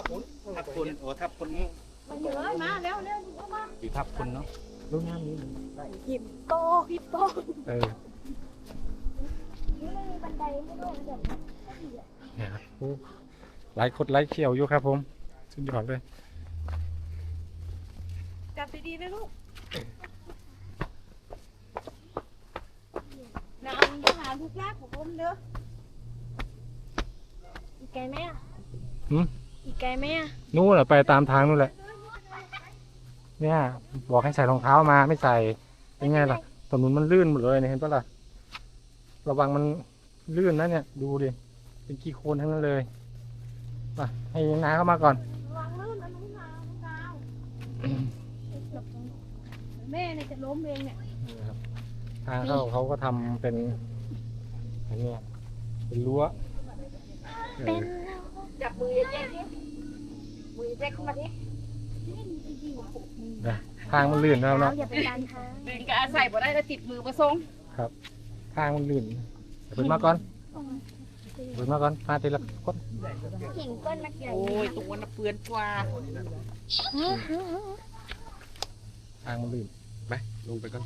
ทับคุณทับคุณโอ้ทับคุณมาเยอะมาเร็วเร็วมาอยู่ทับคุณเนาะลูกน้ำนี้หิบโตหิบโตเออนี่ไม่มีบันไดให้ด้วยนะเดี๋ยวเนี่ยครับโอ้หลายคนหลายเขียวอยู่ครับผมสุดยอดเลยจับดีๆนะลูกน้ำต้องหาลูกลากของผมเด้ออีกไกลไหมอะหืม อีกไกลไหมอะนู่นแหละไปตามทางนู่นแหละ เนี่ย บอกให้ใส่รองเท้ามาไม่ใส่เป็นไงล่ะถนนมันลื่นหมดเลยเนี่ยเห็นปะล่ะ ระวังมันลื่นนะเนี่ย ดูดิ เป็นขี้โคลนทั้งนั้นเลยไปให้น้าเข้ามาก่อน ระวังลื่นนะน้องนาวน้องนาวแม่เนี่ยจะล้มเองเนี่ยนี่ครับทางเข้าเขาก็ทำเป็นอันเนี้ยเป็นรั้วเออ จับมือแจ๊กดิมือแจ๊กเข้ามาดิทางมันลื่นแล้วเนาะอย่าไปดันทางเองก็อาศัยบ่ได้แล้วติดมือมาส่งทางมันลื่นเปิดมาก่อนเปิดมาก่อนมาทีละคนหิงก้นมาใหญ่โอ้ยตรงนั้นน่ะเปื้อนกว่าทางมันลื่นไปลงไปก่อน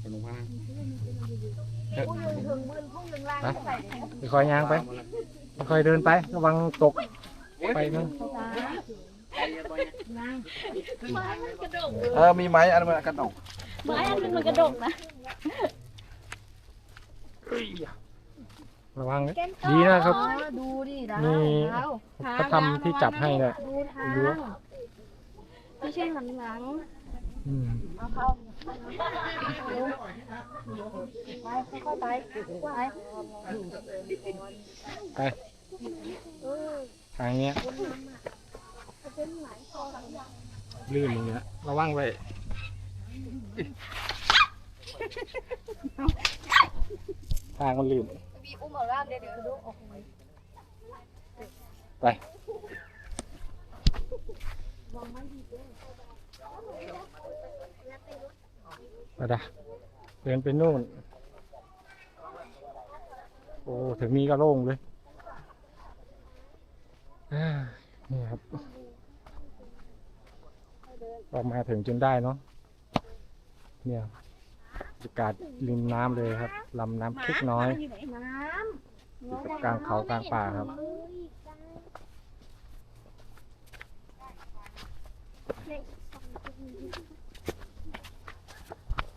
ไปลงข้างล่างผู้ยืนถึงมืนผู้ยืนล่างใส่ค่อยๆย่างไป ค่อยๆเดินไประวังตกไปนึงเออมีไม้อันมันกระดกไม้อันนึงมันกระดกนะระวังนะดีนะครับดูดิดามีวเขาทำที่จับให้เนี่ยดูทางรั้วไม่ใช่หันหลังอืมเอาเข้า ไปค่อยๆไปไปไป ทางเนี้ยลื่นอย่างเงี้ยระวังไว้ทางมันลื่นมีอุ้ มาล่าเดี๋ยวเดี๋ยวดูออกมาไปไปดะเดินไปนู่น โอ้ ถึงนี้ก็โล่งเลยนี่ครับเรามาถึงจนได้เนาะเนี่ยบรรยากาศริมน้ำเลยครับลำน้ำคลิกน้อยอยู่กลางเขากลางป่าครับเลขสอง